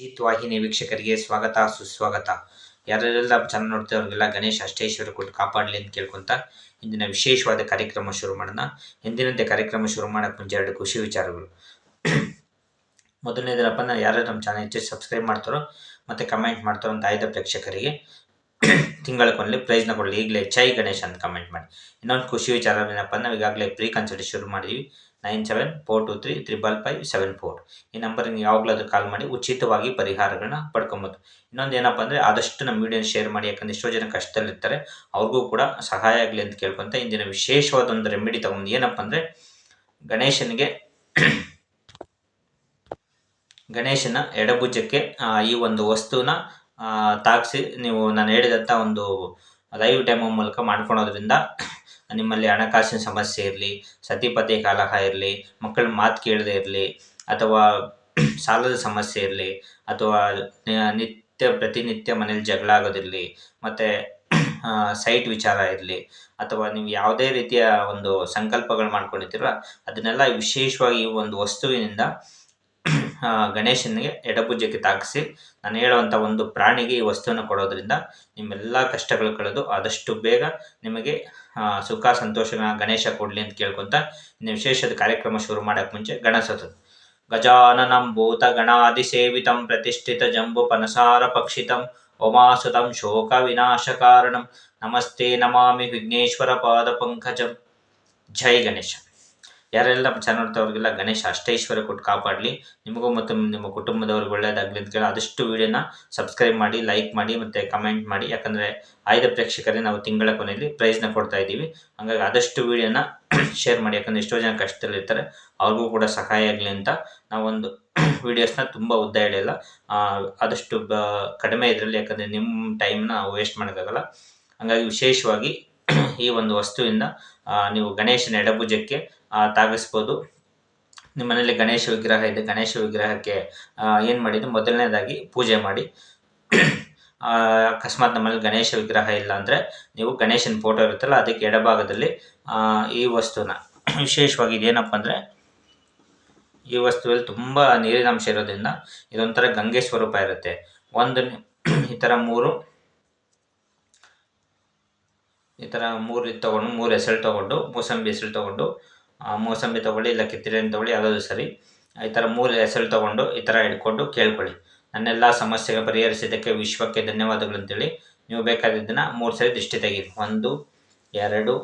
ಅಜಿತ್ ವಾಹಿನಿ ವೀಕ್ಷಕರಿಗೆ ಸ್ವಾಗತ, ಸುಸ್ವಾಗತ. ಯಾರೆಲ್ಲ ಚಾನಲ್ ನೋಡ್ತಾ ಅವ್ರಿಗೆಲ್ಲ ಗಣೇಶ್ ಅಷ್ಟೇಶ್ವರ ಕೊಟ್ಟು ಕಾಪಾಡಲಿ ಅಂತ ಕೇಳ್ಕೊಂತ ಇಂದಿನ ವಿಶೇಷವಾದ ಕಾರ್ಯಕ್ರಮ ಶುರು ಮಾಡೋಣ. ಎಂದಿನಂತೆ ಕಾರ್ಯಕ್ರಮ ಶುರು ಮಾಡೋಕೆ ಮುಂಚೆ ಎರಡು ಖುಷಿ ವಿಚಾರಗಳು. ಮೊದಲನೇದಪ್ಪ ನಾ ಯಾರು ನಮ್ಮ ಚಾನಲ್ ಹೆಚ್ಚು ಸಬ್ಸ್ಕ್ರೈಬ್ ಮಾಡ್ತಾರೋ ಮತ್ತು ಕಮೆಂಟ್ ಮಾಡ್ತಾರೋ ಅಂತ ಆಯ್ದ ಪ್ರೇಕ್ಷಕರಿಗೆ, ತಿಂಗಳ ಕೊನೆಯಲ್ಲಿ ಪ್ರೈಸ್ನ ಕೊಡಲಿ. ಈಗಲೇ ಚೈ ಗಣೇಶ್ ಅಂತ ಕಮೆಂಟ್ ಇನ್ನೊಂದು ಖುಷಿ ವಿಚಾರ ಏನಪ್ಪ ನಾವು ಈಗಾಗಲೇ ಪ್ರೀ ಕನ್ಸಲ್ಟ್ ಶುರು ಮಾಡಿದ್ವಿ. Nine seven four two three triple five seven four ಈ ನಂಬರ್ಗೆ ನೀವು ಯಾವಾಗಲಾದ್ರೂ ಕಾಲ್ ಮಾಡಿ ಉಚಿತವಾಗಿ ಪರಿಹಾರಗಳನ್ನ ಪಡ್ಕೊಬೋದು. ಇನ್ನೊಂದು ಏನಪ್ಪ ಅಂದರೆ ಆದಷ್ಟು ನಮ್ಮ ವಿಡಿಯೋನ ಶೇರ್ ಮಾಡಿ, ಯಾಕಂದರೆ ಎಷ್ಟೋ ಜನ ಕಷ್ಟದಲ್ಲಿರ್ತಾರೆ, ಅವ್ರಿಗೂ ಕೂಡ ಸಹಾಯ ಆಗಲಿ ಅಂತ ಕೇಳ್ಕೊಂತ ಇಂದಿನ ವಿಶೇಷವಾದ ಒಂದು ರೆಮಿಡಿ ತಗೊಂಡು ಏನಪ್ಪ ಅಂದರೆ ಗಣೇಶನಿಗೆ ಗಣೇಶನ ಎಡಭುಜಕ್ಕೆ ಈ ಒಂದು ವಸ್ತುವನ್ನ ತಾಗಿಸಿ ನೀವು ನಾನು ಹೇಳಿದಂಥ ಒಂದು ಲೈವ್ ಡೆಮೋ ಮೂಲಕ ಮಾಡ್ಕೊಳೋದ್ರಿಂದ ನಿಮ್ಮಲ್ಲಿ ಹಣಕಾಸಿನ ಸಮಸ್ಯೆ ಇರಲಿ, ಸತಿಪತಿ ಕಾಲಹ ಇರಲಿ, ಮಕ್ಕಳ ಮಾತು ಕೇಳದೆ ಇರಲಿ, ಅಥವಾ ಸಾಲದ ಸಮಸ್ಯೆ ಇರಲಿ, ಅಥವಾ ನಿತ್ಯ, ಪ್ರತಿನಿತ್ಯ ಮನೇಲಿ ಜಗಳ ಆಗೋದಿರಲಿ, ಮತ್ತು ಸೈಟ್ ವಿಚಾರ ಇರಲಿ, ಅಥವಾ ನೀವು ಯಾವುದೇ ರೀತಿಯ ಒಂದು ಸಂಕಲ್ಪಗಳು ಮಾಡ್ಕೊಂಡಿರ್ತೀರ ಅದನ್ನೆಲ್ಲ ವಿಶೇಷವಾಗಿ ಒಂದು ವಸ್ತುವಿನಿಂದ ಗಣೇಶನಿಗೆ ಎಡಭುಜಕ್ಕೆ ತಾಕಿಸಿ ನಾನು ಹೇಳುವಂಥ ಒಂದು ಪ್ರಾಣಿಗೆ ಈ ವಸ್ತುವನ್ನು ಕೊಡೋದ್ರಿಂದ ನಿಮ್ಮೆಲ್ಲ ಕಷ್ಟಗಳು ಕಳೆದು ಆದಷ್ಟು ಬೇಗ ನಿಮಗೆ ಸುಖ ಸಂತೋಷನ ಗಣೇಶ ಕೊಡಲಿ ಅಂತ ಕೇಳ್ಕೊತ ಇನ್ನು ವಿಶೇಷದ ಕಾರ್ಯಕ್ರಮ ಶುರು ಮಾಡೋಕ್ಕೆ ಮುಂಚೆ ಗಣಸತು. ಗಜಾನನಂ ಭೂತ ಗಣಾದಿಸೇವಿತಂ ಪ್ರತಿಷ್ಠಿತ ಜಂಬು ಪನಸಾರ ಪಕ್ಷಿತಂ ಉಮಾಸುತಂ ಶೋಕ ವಿನಾಶ ಕಾರಣಂ ನಮಸ್ತೆ ನಮಾಮಿ ವಿಘ್ನೇಶ್ವರ ಪಾದ ಪಂಕಜಂ. ಜೈ ಗಣೇಶ. ಯಾರೆಲ್ಲ ನಮ್ಮ ಚಾನಲ್ ನೋಡ್ತಾವ್ರಿಗೆಲ್ಲ ಗಣೇಶ ಅಷ್ಟೈಶ್ವರ್ಯ ಕೊಟ್ಟು ಕಾಪಾಡಲಿ. ನಿಮಗೂ ಮತ್ತು ನಿಮ್ಮ ಕುಟುಂಬದವ್ರಿಗೆ ಒಳ್ಳೆಯದಾಗಲಿ ಅಂತ ಕೇಳಿ ಆದಷ್ಟು ವಿಡಿಯೋನ ಸಬ್ಸ್ಕ್ರೈಬ್ ಮಾಡಿ ಲೈಕ್ ಮಾಡಿ ಮತ್ತು ಕಮೆಂಟ್ ಮಾಡಿ. ಯಾಕಂದರೆ ಆಯ್ದ ಪ್ರೇಕ್ಷಕರಿಗೆ ನಾವು ತಿಂಗಳ ಕೊನೆಯಲ್ಲಿ ಪ್ರೈಸ್ನ ಕೊಡ್ತಾ ಇದ್ದೀವಿ. ಹಾಗಾಗಿ ಆದಷ್ಟು ವಿಡಿಯೋನ ಶೇರ್ ಮಾಡಿ. ಯಾಕಂದರೆ ಎಷ್ಟೋ ಜನ ಕಷ್ಟದಲ್ಲಿರ್ತಾರೆ. ಅವ್ರಿಗೂ ಕೂಡ ಸಹಾಯ ಆಗಲಿ ಅಂತ ನಾವೊಂದು ವೀಡಿಯೋಸ್ನ ತುಂಬ ಉದ್ದ ಹೇಳಿಲ್ಲ ಆದಷ್ಟು ಬ, ಕಡಿಮೆ ಇದರಲ್ಲಿ ಯಾಕಂದರೆ ನಿಮ್ಮ ಟೈಮ್ನ ವೇಸ್ಟ್ ಮಾಡೋಕ್ಕಾಗಲ್ಲ. ಹಾಗಾಗಿ ವಿಶೇಷವಾಗಿ ಈ ಒಂದು ವಸ್ತುವಿಂದ ನೀವು ಗಣೇಶನ ಎಡಭುಜಕ್ಕೆ ತಾಗಿಸ್ಬೋದು. ನಿಮ್ಮ ಮನೇಲಿ ಗಣೇಶ ವಿಗ್ರಹ ಇದೆ, ಗಣೇಶ ವಿಗ್ರಹಕ್ಕೆ ಏನು ಮಾಡಿದ್ದು? ಮೊದಲನೇದಾಗಿ ಪೂಜೆ ಮಾಡಿ. ಅಕಸ್ಮಾತ್ ನಮ್ಮಲ್ಲಿ ಗಣೇಶ ವಿಗ್ರಹ ಇಲ್ಲ ಅಂದರೆ ನೀವು ಗಣೇಶನ ಫೋಟೋ ಇರುತ್ತಲ್ಲ, ಅದಕ್ಕೆ ಎಡಭಾಗದಲ್ಲಿ ಈ ವಸ್ತುನ. ವಿಶೇಷವಾಗಿ ಇದೇನಪ್ಪ ಅಂದರೆ, ಈ ವಸ್ತುವಲ್ಲಿ ತುಂಬ ನೀರಿನ ಅಂಶ ಇರೋದ್ರಿಂದ ಇದೊಂಥರ ಗಂಗೆ ಸ್ವರೂಪ ಇರುತ್ತೆ. ಒಂದು ಈ ಥರ ಮೂರು ಈ ಥರ ಮೂರು ಇದು ತೊಗೊಂಡು, ಮೂರು ಹೆಸರು ತೊಗೊಂಡು, ಮೂಸಂಬಿ ಹೆಸರು ತೊಗೊಂಡು ಮೂಸಂಬಿ ತೊಗೊಳ್ಳಿ, ಇಲ್ಲ ಕಿತ್ತಿರೇನು ತೊಗೊಳ್ಳಿ, ಯಾವುದಾದ್ರು ಸರಿ, ಈ ಥರ ಮೂರು ಹೆಸರು ತೊಗೊಂಡು ಈ ಥರ ಹಿಡ್ಕೊಂಡು ಕೇಳ್ಕೊಳ್ಳಿ. ನನ್ನೆಲ್ಲ ಸಮಸ್ಯೆಗೆ ಪರಿಹರಿಸಿದ್ದಕ್ಕೆ ವಿಶ್ವಕ್ಕೆ ಧನ್ಯವಾದಗಳು ಅಂತೇಳಿ. ನೀವು ಬೇಕಾದಿದ್ದನ್ನು ಮೂರು ಸರಿ ದೃಷ್ಟಿ ತೆಗೀರಿ. ಒಂದು, ಎರಡು,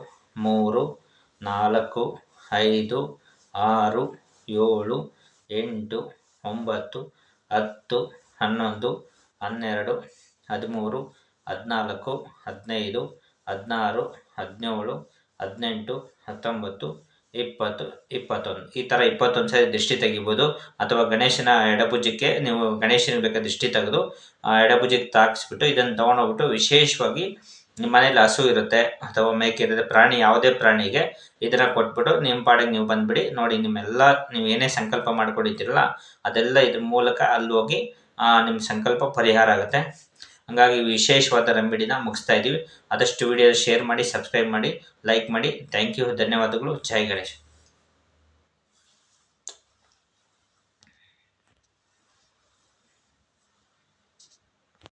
ಮೂರು, ನಾಲ್ಕು, ಐದು, ಆರು, ಏಳು, ಎಂಟು, ಒಂಬತ್ತು, ಹತ್ತು, ಹನ್ನೊಂದು, ಹನ್ನೆರಡು, ಹದಿಮೂರು, ಹದಿನಾಲ್ಕು, ಹದಿನೈದು ಹದಿನಾರು, ಹದಿನೇಳು, ಹದಿನೆಂಟು, ಹತ್ತೊಂಬತ್ತು, ಇಪ್ಪತ್ತು, ಇಪ್ಪತ್ತೊಂದು. ಈ ಥರ ಇಪ್ಪತ್ತೊಂದು ಸಾರಿ ದೃಷ್ಟಿ ತೆಗಿಬೋದು. ಅಥವಾ ಗಣೇಶನ ಎಡಭುಜಕ್ಕೆ ನೀವು ಗಣೇಶನಿಗೆ ಬೇಕಾದ ದೃಷ್ಟಿ ತೆಗೆದು, ಆ ಎಡಭುಜಕ್ಕೆ ತಾಕಿಸ್ಬಿಟ್ಟು ಇದನ್ನು ತೊಗೊಂಡೋಗ್ಬಿಟ್ಟು ವಿಶೇಷವಾಗಿ ನಿಮ್ಮ ಮನೇಲಿ ಹಸು ಇರುತ್ತೆ ಅಥವಾ ಮೇಕೆ ಇರುತ್ತೆ, ಪ್ರಾಣಿ, ಯಾವುದೇ ಪ್ರಾಣಿಗೆ ಇದನ್ನು ಕೊಟ್ಬಿಟ್ಟು ನಿಮ್ಮ ಪಾಡಿಗೆ ನೀವು ಬಂದ್ಬಿಡಿ. ನೋಡಿ, ನಿಮ್ಮೆಲ್ಲ ನೀವು ಏನೇ ಸಂಕಲ್ಪ ಮಾಡ್ಕೊಂಡಿದ್ದೀರಲ್ಲ, ಅದೆಲ್ಲ ಇದ್ರ ಮೂಲಕ ಅಲ್ಲಿ ಹೋಗಿ ನಿಮ್ಮ ಸಂಕಲ್ಪ ಪರಿಹಾರ ಆಗುತ್ತೆ. ಹಾಗಾಗಿ ವಿಶೇಷವಾದ ರೆಮಿಡಿನ ಮುಗಿಸ್ತಾ ಇದ್ದೀವಿ ಆದಷ್ಟು ವಿಡಿಯೋ ಶೇರ್ ಮಾಡಿ ಸಬ್ಸ್ಕ್ರೈಬ್ ಮಾಡಿ ಲೈಕ್ ಮಾಡಿ. ಥ್ಯಾಂಕ್ ಯು ಧನ್ಯವಾದಗಳು. ಜೈ ಗಣೇಶ್.